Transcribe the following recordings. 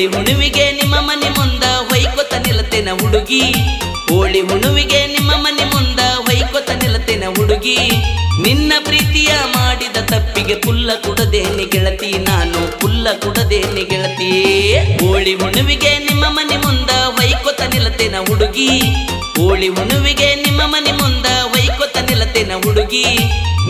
ಹೋಳಿ ಹುಣುವಿಗೆ ನಿಮ್ಮ ಮನೆ ಮುಂದ ಹೊಯ್ಕೊತ ನಿಲ್ಲತೇನ ಹುಡುಗಿ. ಹೋಳಿ ಹುಣುವಿಗೆ ನಿಮ್ಮ ಮನೆ ಮುಂದ ಹೊಯ್ಕೊತ ನಿಲ್ಲತೇನ ಹುಡುಗಿ. ನಿನ್ನ ಪ್ರೀತಿಯ ಮಾಡಿದ ತಪ್ಪಿಗೆ ಪುಲ್ಲ ಕುಡದೇನಿ ಗೆಳತಿ, ನಾನು ಪುಲ್ಲ ಕುಡದೇನಿ ಗೆಳತಿ. ಹೋಳಿ ಹುಣುವಿಗೆ ನಿಮ್ಮ ಮನೆ ಮುಂದ ಹೊಯ್ಕೊತ ನಿಲ್ಲತೇನ ಹುಡುಗಿ. ಹೋಳಿ ಹುಣುವಿಗೆ ನಿಮ್ಮ ಮನೆ ಮುಂದ ಹೊಯ್ಕೊತ ನಿಲ್ಲತೇನ ಹುಡುಗಿ.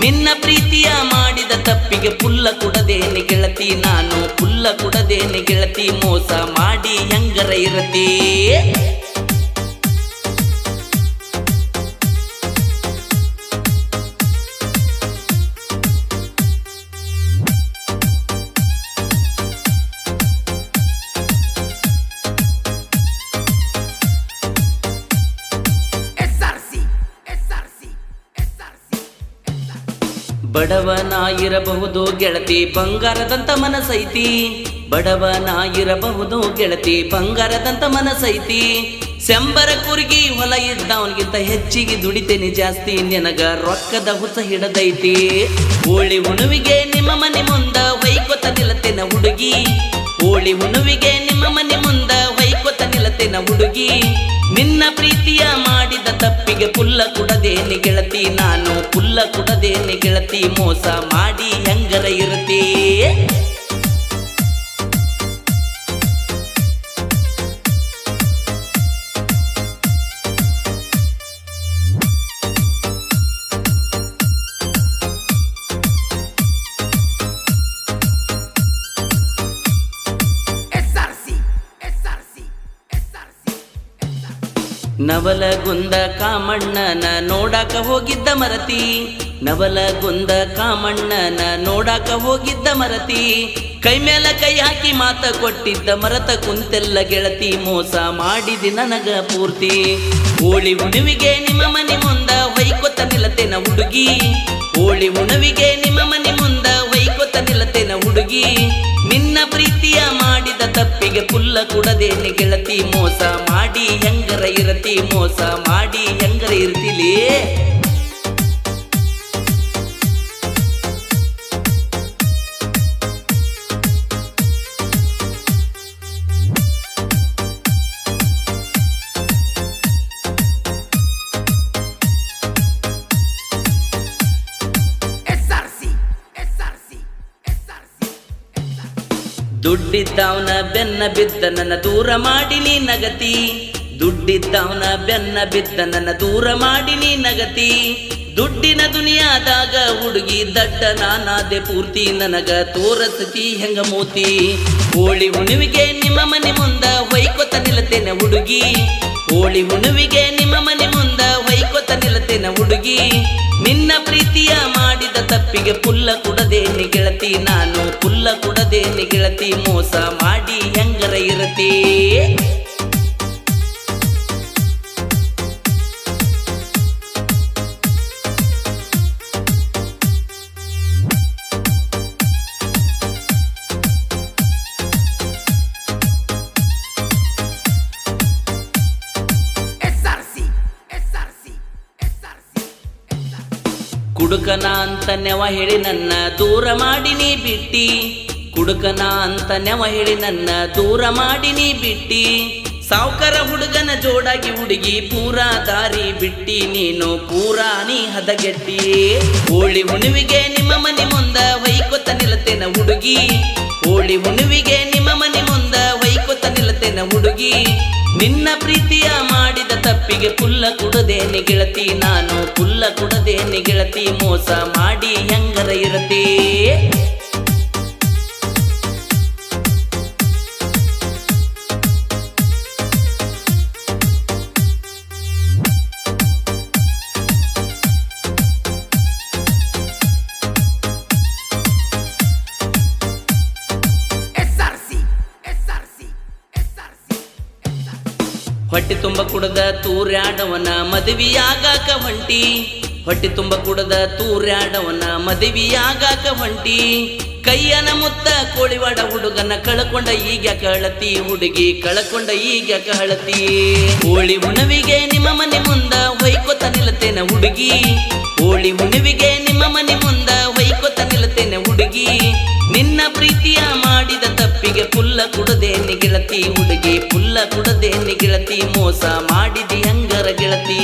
ನಿನ್ನ ಪ್ರೀತಿಯ ಮಾಡಿದ ತಪ್ಪಿಗೆ ಪುಲ್ಲ ಕುಡದೇನಿ ಗೆಳತಿ, ನಾನು ಪುಲ್ಲ ಕುಡದೇನಿ ಗೆಳತಿ ಮೋಸ ಮಾಡಿ ಹೆಂಗರ ಇರತಿ? ಬಡವನಾಗಿರಬಹುದು, ಗೆಳತಿ ಬಂಗಾರದಂತ ಮನಸೈತಿ. ಬಡವನಾಗಿರಬಹುದು, ಗೆಳತಿ ಬಂಗಾರದಂತ ಮನಸೈತಿ. ಸೆಂಬರ ಕುರುಗಿ ಹೊಲ ಇದ್ದವನಿಗಿಂತ ಹೆಚ್ಚಿಗೆ ದುಡಿತೇನೆ ಜಾಸ್ತಿ, ನಿನಗ ರೊಕ್ಕದ ಹುಸ ಹಿಡದೈತಿ. ಹೋಳಿ ಹುಣುವಿಗೆ ನಿಮ್ಮ ಮನೆ ಮುಂದ ವೈಕೊತ ನಿಲ್ಲತೇನ ಹುಡುಗಿ. ಹೋಳಿ ಹುಣುವಿಗೆ ನಿಮ್ಮ ಮನೆ ಮುಂದ ವೈಕೊತ ನಿಲ್ಲತೇನ ಹುಡುಗಿ. ನಿನ್ನ ಪ್ರೀತಿಯ ಮಾಡಿದ ತಪ್ಪಿಗೆ ಪುಲ್ಲ ಕುಡದೇನಿ ಗೆಳತಿ ನಾನು, ಪುಲ್ಲ ಕುಡದೇನಿ ಗೆಳತಿ ಮೋಸ ಮಾಡಿ ಹೆಂಗರ ಇರತಿ ನವಲಗುಂದ ಕಾಮಣ್ಣನ ನೋಡಾಕ ಹೋಗಿದ್ದ ಮರತಿ. ನವಲಗುಂದ ಕಾಮಣ್ಣನ ನೋಡಾಕ ಹೋಗಿದ್ದ ಮರತಿ. ಕೈ ಮೇಲ ಕೈ ಹಾಕಿ ಮಾತ ಕೊಟ್ಟಿದ್ದ ಮರತ ಕುಂತೆಲ್ಲ ಗೆಳತಿ ಮೋಸ ಮಾಡಿದಿ ನನಗ ಪೂರ್ತಿ. ಹೋಳಿ ಉಣವಿಗೆ ನಿಮ್ಮ ಮನೆ ಮುಂದ ಹೊಯ್ಕೊತ ನಿಲತೆನ ಹುಡುಗಿ. ಹೋಳಿ ಉಣವಿಗೆ ನಿಮ್ಮ ಮನೆ ಮುಂದ ಪುಲ್ಲ ಕುಡದೇನೆ ಗೆಳತಿ ಮೋಸ ಮಾಡಿ ಹೆಂಗರ ಇರತಿ ಮೋಸ ಮಾಡಿ ಹೆಂಗರ ಇರ್ತಿಲಿ? ದುಡ್ಡಿದ್ದವನ ಬೆನ್ನ ಬಿದ್ದ ನನ್ನ ದೂರ ಮಾಡಿ ನೀ ನಗತಿ. ದುಡ್ಡಿದ್ದವನ ಬೆನ್ನ ಬಿದ್ದ ನನ್ನ ದೂರ ಮಾಡಿ ನೀ ನಗತಿ. ದುಡ್ಡಿನ ದುನಿಯಾದಾಗ ಹುಡುಗಿ ದಡ್ಡ ನಾನಾದೆ ಪೂರ್ತಿ ನನಗ ತೋರಸತಿ ಹೆಂಗ ಮೂತಿ. ಹೋಳಿ ಹುಣಿವಿಗೆ ನಿಮ್ಮ ಮನೆ ಮುಂದ ಹೊಯ್ಕೊತ ನಿಲ್ಲತೇನೆ ಹುಡುಗಿ. ಹೋಳಿ ಹುಣುವಿಗೆ ನಿಮ್ಮ ಮನೆ ಮುಂದ ಹೊಯ್ಕೊತ ನಿಲತೆನ ಹುಡುಗಿ. ನಿನ್ನ ಪ್ರೀತಿಯ ಮಾಡಿದ ತಪ್ಪಿಗೆ ಪುಲ್ಲ ಕೊಡದೇನಿ ಗೆಳತಿ, ನಾನು ಪುಲ್ಲ ಕೊಡದೇನಿ ಗೆಳತಿ, ಮೋಸ ಮಾಡಿ ಹೆಂಗರ ಇರತಿ. ಕುಡುಕನ ಅಂತ ನೆವ ಹೇಳಿ ನನ್ನ ದೂರ ಮಾಡಿ ನೀ ಬಿಟ್ಟಿ. ಕುಡುಕನ ಅಂತ ನೆವ ಹೇಳಿ ನನ್ನ ದೂರ ಮಾಡಿ ನೀ ಬಿಟ್ಟಿ. ಸಾವುಕರ ಹುಡುಗನ ಜೋಡಾಗಿ ಹುಡುಗಿ ಪೂರಾ ದಾರಿ ಬಿಟ್ಟಿ. ನೀನು ಪೂರಾ ನೀ ಹದಗೆಟ್ಟಿ. ಹೋಳಿ ಹುಣುವಿಗೆ ನಿಮ್ಮ ಮನೆ ಮುಂದ ವೈಕೊತ ನಿಲ್ಲತೇನ ಹುಡುಗಿ. ಹೋಳಿ ಹುಣುವಿಗೆ ನಿಮ್ಮ ಮನೆ ಮುಂದ ವೈಕೊತ ನಿಲ್ಲತೇನ ಹುಡುಗಿ. ನಿನ್ನ ಪ್ರೀತಿಯ ತಪ್ಪಿಗೆ ಪುಲ್ಲ ಕುಡದೇನಿ ಗೆಳತಿ ನಾನು ಪುಲ್ಲ ಕುಡದೇನೆ ಗೆಳತಿ ಮೋಸ ಮಾಡಿ ಹೆಂಗರ ಇರತಿ? ಹೊಟ್ಟೆ ತುಂಬ ಕುಡದ ತೂರ್ಯಾಡವನ ಮದುವೆಯಾಗಾಕ ಹೊಂಟಿ ಹೊಟ್ಟೆ ತುಂಬ ಕುಡದ ತೂರ್ಯಾಡವನ ಮದುವೆಯಾಗಾಕ ಹೊಂಟಿ ಕೈಯನ ಮುತ್ತ ಕೋಳಿವಾಡ ಹುಡುಗನ ಕಳಕೊಂಡ ಈಗ ಕಳತಿ. ಹುಡುಗಿ ಕಳಕೊಂಡ ಈಗ ಕಳತಿ. ಹೋಳಿ ಉಣವಿಗೆ ನಿಮ್ಮ ಮನೆ ಮುಂದ ಹೊಯ್ಕೊತ ನಿಲ್ಲತೇನ ಹುಡುಗಿ. ಹೋಳಿ ಉಣವಿಗೆ ನಿಮ್ಮ ಮನೆ ಮುಂದ ಹೊಯ್ಕೊತ ನಿಲ್ಲತೇನೆ ಹುಡುಗಿ. ನಿನ್ನ ಪ್ರೀತಿಯ ಮಾಡಿದ ಪುಲ್ಲ ಕುಡದೇನಿ ಗೆಳತಿ ಹುಡುಗಿ ಪುಲ್ಲ ಕುಡದೇನಿ ಗೆಳತಿ ಮೋಸ ಮಾಡಿದಿ ಹಂಗರ ಗೆಳತಿ.